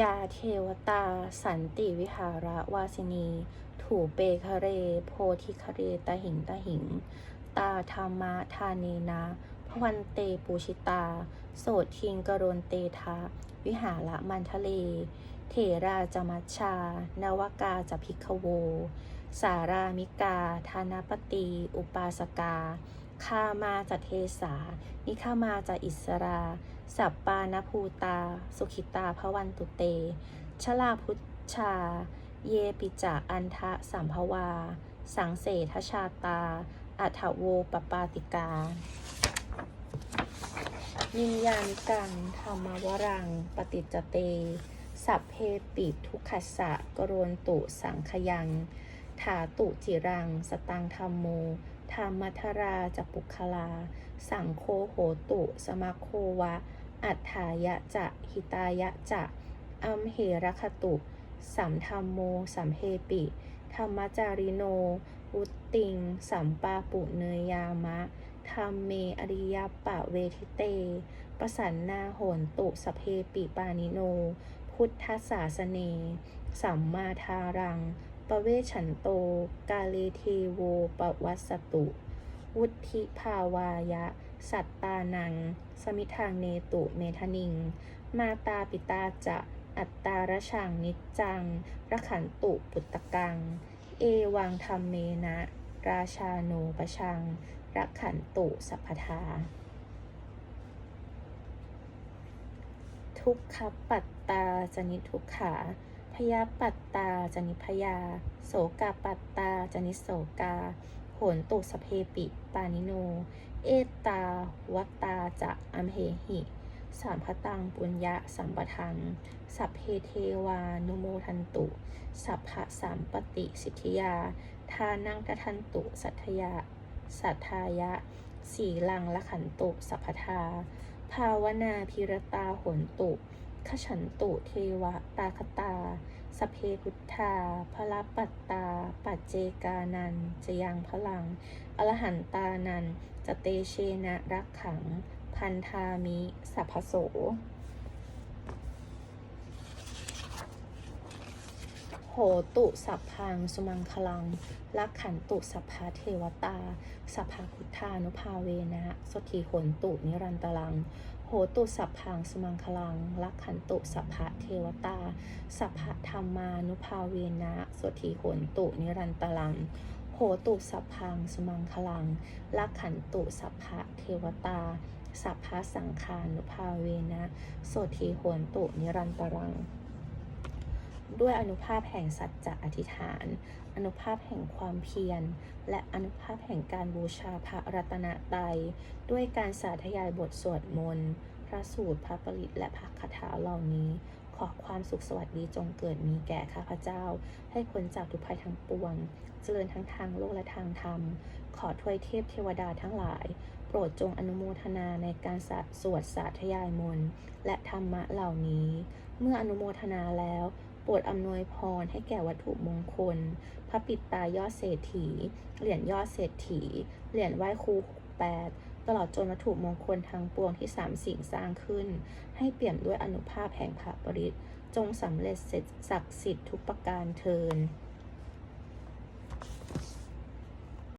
ยาเทวตา สันติวิหาระวาสินี ถูเปคเร โพธิคเรตหิงตหิง ตาธรรมะทาเนนะพวันเตปูชิตา โสทิงกรณเตทะวิหาระมันทะเล เถราจมัชชา นวกาจพิกโว สารามิกา ธานปตี อุปาสกา คามาจะเทสา นิคามาจะอิสรา สัปปานภูตา สุขิตาพวันตุเต ชลาพุชชา เยปิจาอันทะสัมภวา สังเสทชาตา อัถโวปปาติกา ยิงยานกังธรรมวรัง ปฏิจจเต สัพเพปิทุกขสะกรวนตุสังขยัง ถาตุจิรัง สตังธรรมโม ธรรมัทราจปุคลา สังโคโหตุ สมาโควะ อัฏฐายะจะหิตายะจะ อัมเหรคตุ สัมธรรมโม สัมเพปิ ธรรมจาริโนวุตติง สัมปาปุเนยามะ ธรรมเมอริยปะเวทิเต ประสันนาโหนตุสพเพปิปานิโน พุทธศาสเน สัมมาทารัง ปเวชันโต กาเลเทโวปวัสสตุ วุธิภาวายะ สัตตานัง สมิทางเนตุเมทนิง มาตาปิตาจะอัตตารชังนิจจังระขันตุปุตตะกัง เอวังธรรมเมนะ ราชาโนปชังรักขันตุสัพพทา ทุกขปัตตาจนิทุกขา พยาปัตตาจนิพยา โสกาปัตตาจนิโสกาโหนตุสเพปิ ปานิโน เอตาวัตตาจะอัมเหหิสามพตังปุญญะสัมปทัง สัพเพเทวานุโมทันตุ สัพพะสามปฏิสิทธิยา ทานังกทันตุสัทยา สัทธายะ สีลังละขันตุสัพพทา ภาวนาพิรตาโหนตุ ขฉันตุเทวะตาคตา สเพพุทธา พระปัตตา ปัจเจกานันจะยังพลัง อรหันตานันจะเตเชนะรักขัง พันธามิสัพโสโหตุสัพพังสุมังคลังลักขันตุสัพพะเทวตา สัพพะพุทธานุภาเวนะสทธีโหนตุนิรันตลัง โหตุสัพพังสมังคลังลักขันตุสัพพะเทวตา สัพพะธรรมานุภาเวนะสทธีโหนตุนิรันตลัง โหตุสัพพังสมังคลังลักขันตุสัพพะเทวตา สัพพะสังฆานุภาเวนะโสธีโหนตุนิรันตรัง ด้วยอนุภาพแห่งสัจจะอธิษฐาน อนุภาพแห่งความเพียร และอนุภาพแห่งการบูชาพระรัตนตรัย ด้วยการสาธยายบทสวดมนต์ พระสูตร พระปริตและพระคาถาเหล่านี้ ขอความสุขสวัสดีจงเกิดมีแก่ข้าพเจ้า ให้พ้นจากทุกภัยทั้งปวง เจริญทั้งทางโลกและทางธรรม ขอทวยเทพเทวดาทั้งหลาย โปรดจงอนุโมทนาในการสสวดสาธยายมนต์และธรรมะเหล่านี้ เมื่ออนุโมทนาแล้ว โปรดอำนวยพรให้แก่วัตถุมงคล พระปิดตายอดเศรษฐี เหรียญยอดเศรษฐี เหรียญไหว้ครูแปดตลอดจนวัตถุมงคลทางปวงที่สามสิ่งสร้างขึ้น ให้เปี่ยมด้วยอนุภาพแห่งพระปริตจงสำเร็จเสร็จศักดิ์สิทธิ์ทุกประการเทิน